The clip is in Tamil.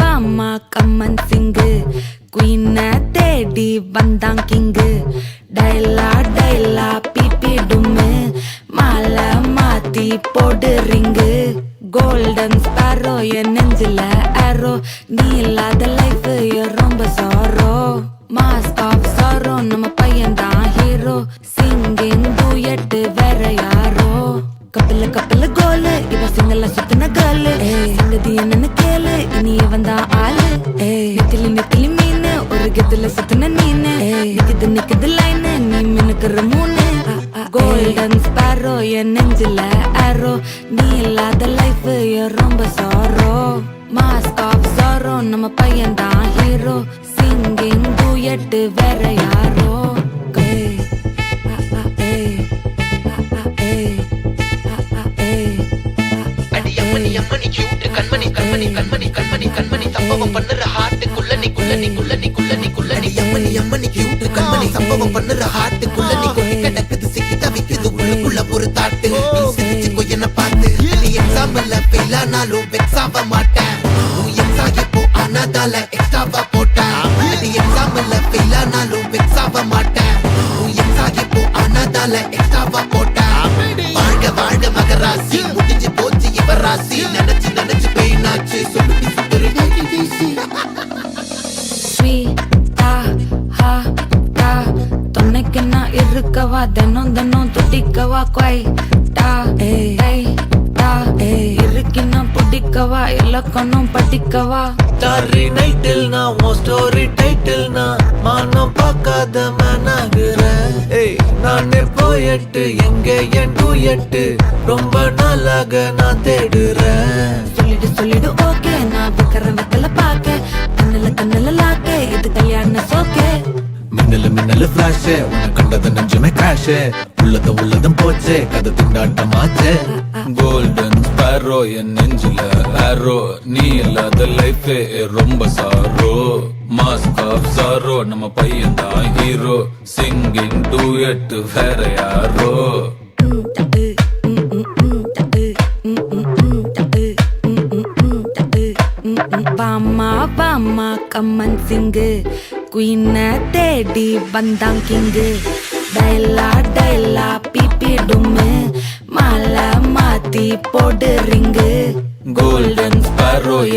பாமா கம்மன் சிங்கு. குயினை தேடி வந்தான் கிங்கு. டைலா டைலா பிபி டும்மு. மாலை மாத்தி போடு ரிங்கு. கோல்டன் ஸ்பாரோ என் நெஞ்சில ஆரோ நீ இல்லாத லைஃப் ரொம்ப சாரோ மாஸ்க் ஆஃப் சாரோ நம்ம பையன் தான் ஹீரோ சிங்கிங் டூயட்டு வேற யாரோ. கப்பல கப்பல கோலு. இவ சிங்கல சுத்தின கல்லு சங்கதி என்னன்னு கேளு தான் ஆளு நெத்திலி நெத்திலி மீன். ஒரு கெத்துல சுத்தின நீனு நிக்குது நிக்குது லைன் நீ மினுக்குற மூணு கோல்டன் ஸ்பாரோ என் நெஞ்சில ஆரோ நீ இல்லாத லைஃப் ரொம்ப சாரோ மாஸ்க் ஆஃப் சாரோ நம்ம பையன் தான் ஹீரோ சிங்கிங் டூயட்டு வேற யாரோ. அம்மணி கியூட் கண்மணி கண்மணி கண்மணி கண்மணி கண்மணி. சம்பவம் பண்ணுற ஹார்ட்டுக்குள்ள நீ குள்ள நீ குள்ள நீ குள்ள நீ குள்ள நீ அம்மணி அம்மணி கியூட் கண்மணி சம்பவம் பண்ணுற ஹார்ட்டுக்குள்ள நீ கொட்டி கிடக்குது சிக்கி தவிக்குது உள்ளுக்குள்ள ஒரு தாட்டு. நீ சிரிச்சுக்கோ என்ன பார்த்து நீ எக்ஸாம்பிள் ஃபெயில் ஆனாலும் வெக்ஸ் ஆக மாட்டேன். உன் எக்ஸா எப்போ ஆனதால எக்ஸ்ட்ராவா போட்டேன். நீ எக்ஸாம்பிள் ஃபெயில் ஆனாலும் வெக்ஸ் ஆக மாட்டேன். உன் எக்ஸா எப்போ ஆனதால எக்ஸ்ட்ராவா போட்டேன். வாழ்க வாழ்க மகராசி. முடிஞ்சு போச்சு இவ ராசி நினைச்சு நினைச்சு பெயினாச்சு நான் இருக்கவா தினம் தினம் துடிக்கவா கொய் டா டா இருக்கினா பிடிக்கவா இலக்கணம் படிக்கவா ஸ்டாரி நைட்டில் நான் உன் ஸ்டோரி டைட்டில் நான் மானம் பார்க்காத மேனாகிற. நானே போயட்டு எங்க என் டூயட்டு ரொம்ப நாளாக நான் தேடுறேன். சொல்லிடு சொல்லிடு ஓகே. நான் வைக்கிற வெத்தல பாக்க கண்ணுல கண்ணுல லாக்க. இது கல்யாண சோக்கே. மின்னலு மின்னலு ஃபிளாஷ் உன்னை கண்டது நெஞ்சுமே கிராஷ் உள்ளத உள்ளதும் போச்சே. கதை திண்டாட்டமாச்சே கோல்டன் ஸ்பாரோ என் நெஞ்சில ஆரோ நீ இல்லாத லைஃபே ரொம்ப சாரோ மாஸ்க் ஆஃப் சாரோ நம்ம பையன் ஹீரோ சிங்கிங் டூயட் வேற யாரோ? வாமா வாமா கம்மன் சிங்கு. குயின தேடி வந்தான் கிங்கு. டைலா டைலா பிபி டும்மு மாலை மாத்தி போடு ரிங்கு. Golden sparrow